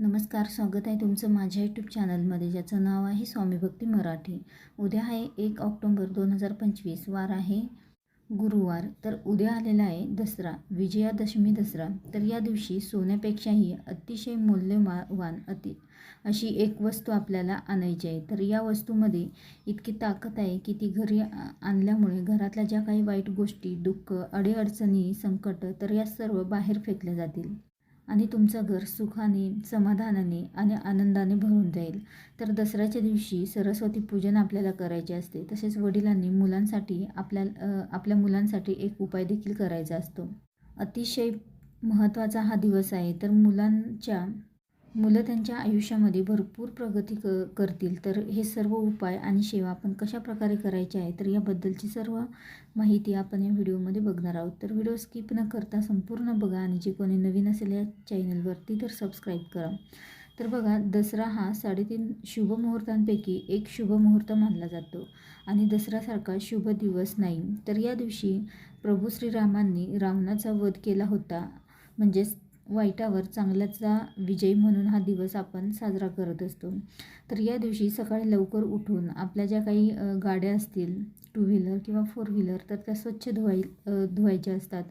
नमस्कार स्वागत आहे तुमचं माझ्या यूट्यूब चॅनलमध्ये ज्याचं नाव आहे स्वामी भक्ती मराठी. उद्या आहे एक ऑक्टोंबर दोन हजार पंचवीस वार आहे गुरुवार. तर उद्या आलेला आहे दसरा विजयादशमी दसरा. तर या दिवशी सोन्यापेक्षाही अतिशय मूल्यवान अति अशी एक वस्तू आपल्याला आणायची आहे. तर या वस्तूमध्ये इतकी ताकद आहे की ती घरी आ- आणल्यामुळे घरातल्या ज्या काही वाईट गोष्टी दुःख अडीअडचणी संकट तर या सर्व बाहेर फेकल्या जातील. आणि तुमचं घर सुखाने समाधानाने आणि आनंदाने भरून जाईल. तर दसऱ्याच्या दिवशी सरस्वती पूजन आपल्याला करायचे असते. तसेच वडिलांनी मुलांसाठी आपल्या आपल्या मुलांसाठी एक उपाय देखील करायचा असतो. अतिशय महत्त्वाचा हा दिवस आहे. तर मुलांच्या मुलं त्यांच्या आयुष्यामध्ये भरपूर प्रगती क करतील. तर हे सर्व उपाय आणि सेवा आपण कशा प्रकारे करायचे आहे तर याबद्दलची सर्व माहिती आपण या व्हिडिओमध्ये बघणार आहोत. तर व्हिडिओ स्किप न करता संपूर्ण बघा आणि जे कोणी नवीन असेल या चॅनलवरती तर सबस्क्राईब करा. तर बघा दसरा हा साडेतीन शुभ मुहूर्तांपैकी एक शुभ मुहूर्त मानला जातो आणि दसऱ्यासारखा शुभ दिवस नाही. तर या दिवशी प्रभू श्रीरामांनी रावणाचा वध केला होता म्हणजेच वाईटावर चांगल्याचा विजय म्हणून हा दिवस आपण साजरा करत असतो. तर या दिवशी सकाळी लवकर उठून आपल्या ज्या काही गाड्या असतील टू व्हीलर किंवा फोर व्हीलर तर त्या स्वच्छ धुवाय धुवायच्या असतात.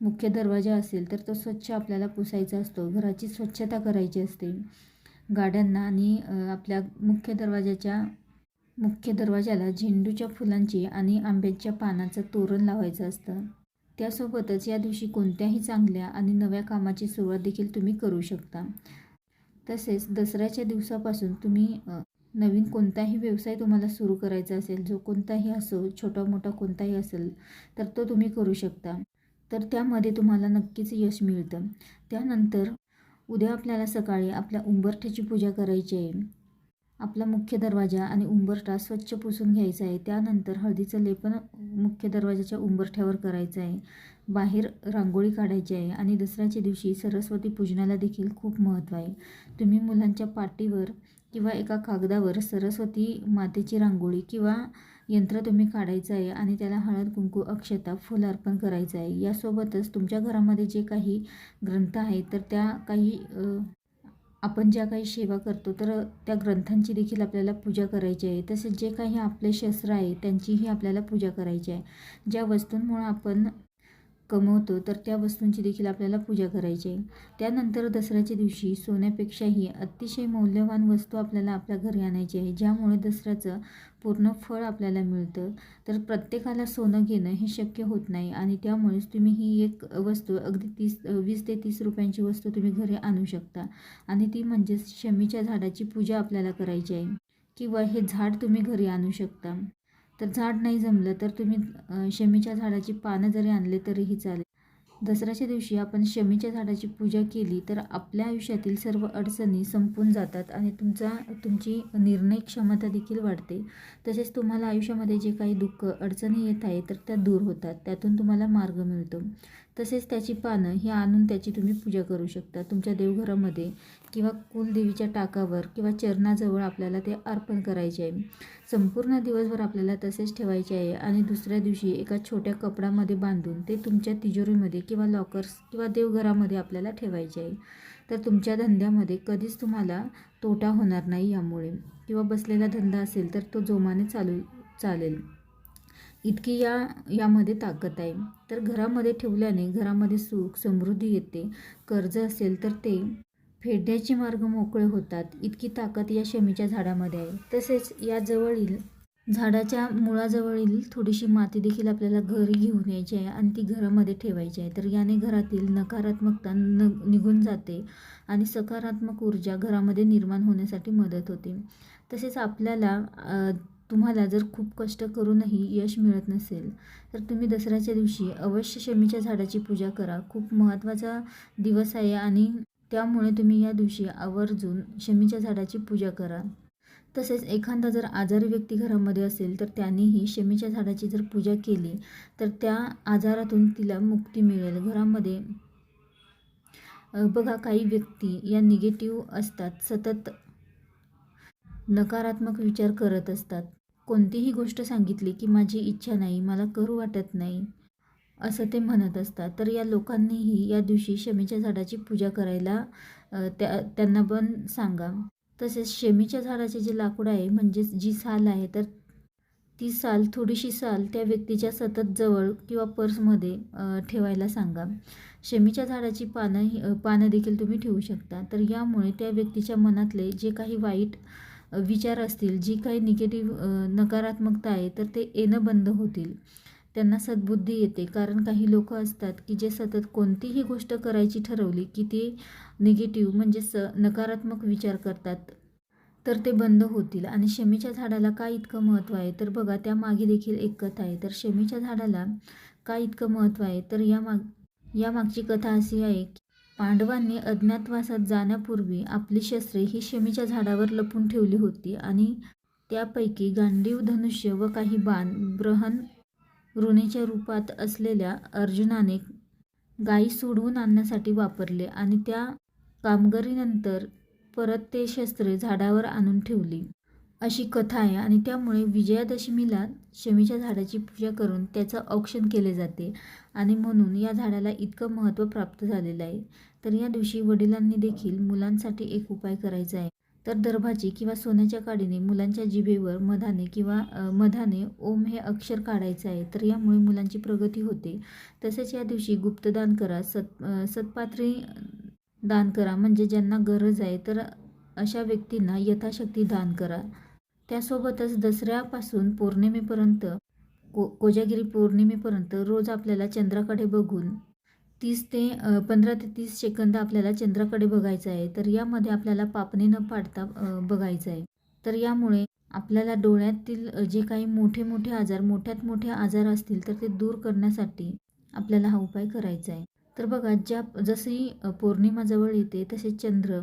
मुख्य दरवाजा असेल तर तो स्वच्छ आपल्याला पुसायचा असतो. घराची स्वच्छता करायची असते. गाड्यांना आणि आपल्या मुख्य दरवाजाच्या मुख्य दरवाजाला झेंडूच्या फुलांची आणि आंब्याच्या पानाचं तोरण लावायचं असतं. त्यासोबतच या दिवशी कोणत्याही चांगल्या आणि नव्या कामाची सुरुवात देखील तुम्ही करू शकता. तसेच दसऱ्याच्या दिवसापासून तुम्ही नवीन कोणताही व्यवसाय तुम्हाला सुरू करायचा असेल जो कोणताही असो छोटा मोठा कोणताही असेल तर तो तुम्ही करू शकता. तर त्यामध्ये तुम्हाला नक्कीच यश मिळतं. त्यानंतर उद्या आपल्याला सकाळी आपल्या उंबरठ्याची पूजा करायची आहे. आपला मुख्य दरवाजा आणि उंबरठा स्वच्छ पुसून घ्यायचा आहे. त्यानंतर हळदीचं लेपन मुख्य दरवाजाच्या उंबरठ्यावर करायचं आहे. बाहेर रांगोळी काढायची आहे आणि दसऱ्याच्या दिवशी सरस्वती पूजनाला देखील खूप महत्त्व आहे. तुम्ही मुलांच्या पाठीवर किंवा एका कागदावर सरस्वती मातेची रांगोळी किंवा यंत्र तुम्ही काढायचं आहे आणि त्याला हळद कुंकू अक्षता फुल अर्पण करायचं आहे. यासोबतच तुमच्या घरामध्ये जे काही ग्रंथ आहेत तर त्या काही आपण ज्या काही सेवा करतो तर त्या ग्रंथांची देखील आपल्याला पूजा करायची आहे. तसेच जे काही आपले शस्त्र आहे त्यांचीही आपल्याला पूजा करायची आहे. ज्या वस्तूंमुळे आपण कमवतो तर त्या वस्तूंची देखील आपल्याला पूजा करायची आहे. त्यानंतर दसऱ्याच्या दिवशी सोन्यापेक्षाही अतिशय मौल्यवान वस्तू आपल्याला आपल्या घरी आणायची आहे ज्यामुळे दसऱ्याचं पूर्ण फळ आपल्याला मिळतं. तर प्रत्येकाला सोनं घेणं हे शक्य होत नाही आणि त्यामुळेच तुम्ही ही एक वस्तू अगदी तीस वीस ते तीस रुपयांची वस्तू तुम्ही घरी आणू शकता. आणि ती म्हणजेच शमीच्या झाडाची पूजा आपल्याला करायची आहे. किंवा हे झाड तुम्ही घरी आणू शकता. तर झाड नाही जमलं तर तुम्ही शमीच्या झाडाची पानं जरी आणले तरीही चालेल. दसऱ्याच्या दिवशी आपण शमीच्या झाडाची पूजा केली तर आपल्या आयुष्यातील सर्व अडचणी संपून जातात आणि तुमचा तुमची निर्णय क्षमता देखील वाढते. तसेच तुम्हाला आयुष्यामध्ये जे काही दुःख अडचणी येत आहे तर त्या दूर होतात. त्यातून तुम्हाला मार्ग मिळतो. तसेच त्याची पानं ही आणून त्याची तुम्ही पूजा करू शकता. तुमच्या देवघरामध्ये किंवा कुलदेवीच्या टाकावर किंवा चरणाजवळ आपल्याला ते अर्पण करायचे आहे. संपूर्ण दिवसभर आपल्याला तसेच ठेवायचे आहे आणि दुसऱ्या दिवशी एका छोट्या कपडामध्ये बांधून ते तुमच्या तिजोरीमध्ये किंवा लॉकर्स किंवा देवघरामध्ये आपल्याला ठेवायचे आहे. तर तुमच्या धंद्यामध्ये कधीच तुम्हाला तोटा होणार नाही यामुळे. किंवा बसलेला धंदा असेल तर तो जोमाने चालू चालेल. इतकी या यामध्ये ताकद आहे. तर घरामध्ये ठेवल्याने घरामध्ये सुख समृद्धी येते. कर्ज असेल तर ते फेडण्याचे मार्ग मोकळे होतात. इतकी ताकद या शमीच्या झाडामध्ये आहे. तसेच याजवळील झाडाच्या मुळाजवळील थोडीशी माती देखील आपल्याला घरी घेऊन यायची आहे आणि ती घरामध्ये ठेवायची आहे. तर याने घरातील नकारात्मकता न निघून जाते आणि सकारात्मक ऊर्जा घरामध्ये निर्माण होण्यासाठी मदत होते. तसेच आपल्याला तुम्हाला जर खूप कष्ट करूनही यश मिळत नसेल तर तुम्ही दसऱ्याच्या दिवशी अवश्य शमीच्या झाडाची पूजा करा. खूप महत्त्वाचा दिवस आहे आणि त्यामुळे तुम्ही या दिवशी आवर्जून शमीच्या झाडाची पूजा करा. तसेच एखादा जर आजारी व्यक्ती घरामध्ये असेल तर त्यांनीही शमीच्या झाडाची जर पूजा केली तर त्या आजारातून तिला मुक्ती मिळेल. घरामध्ये बघा काही व्यक्ती या निगेटिव्ह असतात. सतत नकारात्मक विचार करत असतात. कोणतीही गोष्ट सांगितली की माझी इच्छा नाही मला करू वाटत नाही असं ते म्हणत असतात. तर या लोकांनीही या दिवशी शमीच्या झाडाची पूजा करायला त्या त्यांना पण सांगा. तसेच शेमीच्या झाडाचे जे लाकूड आहे म्हणजेच जी साल आहे तर ती साल थोडीशी साल त्या व्यक्तीच्या सतत जवळ किंवा पर्समध्ये ठेवायला सांगा. शेमीच्या झाडाची पानं ही- पानं देखील तुम्ही ठेवू शकता. तर यामुळे त्या व्यक्तीच्या मनातले जे काही वाईट विचार असतील जी काही निगेटिव्ह नकारात्मकता आहे तर ते येणं बंद होतील. त्यांना सद्बुद्धी येते. कारण काही लोक असतात की जे सतत कोणतीही गोष्ट करायची ठरवली की ते निगेटिव्ह म्हणजे स नकारात्मक विचार करतात तर ते बंद होतील. आणि शमीच्या झाडाला का इतकं महत्त्व आहे? तर बघा त्यामागे देखील एक कथा आहे. तर शमीच्या झाडाला का इतकं महत्त्व आहे? तर या माग या मागची कथा अशी आहे की पांडवांनी अज्ञातवासात जाण्यापूर्वी आपली शस्त्रे ही शमीच्या झाडावर लपून ठेवली होती आणि त्यापैकी गांडीव धनुष्य व काही बाण ब्रहण ऋणीच्या रूपात असलेल्या अर्जुनाने गायी सोडवून आणण्यासाठी वापरले आणि त्या कामगिरीनंतर परत ते शस्त्रे झाडावर आणून ठेवली. अशी कथा आहे आणि त्यामुळे विजयादशमीला शमीच्या झाडाची पूजा करून त्याचं औक्षण केले जाते. आणि म्हणून या झाडाला इतकं महत्त्व प्राप्त झालेलं आहे. तर या दिवशी वडिलांनी देखील मुलांसाठी एक उपाय करायचा आहे. तर दर्भाची किंवा सोन्याच्या काडीने मुलांच्या जिभेवर मधाने किंवा मधाने ओम हे अक्षर काढायचं आहे. तर यामुळे मुलांची प्रगती होते. तसेच या दिवशी गुप्तदान करा सत सत्पात्री दान करा म्हणजे ज्यांना गरज आहे तर अशा व्यक्तींना यथाशक्ती दान करा. त्यासोबतच दसऱ्यापासून पौर्णिमेपर्यंत को कोजागिरी पौर्णिमेपर्यंत रोज आपल्याला चंद्राकडे बघून तीस ते पंधरा ते तीस सेकंद आपल्याला चंद्राकडे बघायचं आहे. तर यामध्ये आपल्याला पापणी न पाडता बघायचं आहे. तर यामुळे आपल्याला डोळ्यातील जे काही मोठे मोठे आजार मोठ्यात मोठे आजार असतील तर ते दूर करण्यासाठी आपल्याला हा उपाय करायचा आहे. तर बघा ज्या जशी पौर्णिमाजवळ पौर्णिमा जवळ येते तसे चंद्र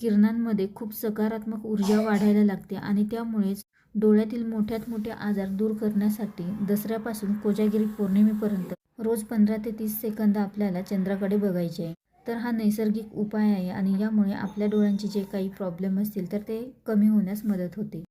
किरणांमध्ये खूप सकारात्मक ऊर्जा वाढायला लागते आणि त्यामुळेच डोळ्यातील मोठ्यात मोठे आजार दूर करण्यासाठी दसऱ्यापासून कोजागिरी पौर्णिमेपर्यंत रोज पंधरा ते तीस सेकंद आपल्याला चंद्राकडे बघायचे आहे. तर हा नैसर्गिक उपाय आहे आणि यामुळे आपल्या डोळ्यांचे जे काही प्रॉब्लेम असतील तर ते कमी होण्यास मदत होते.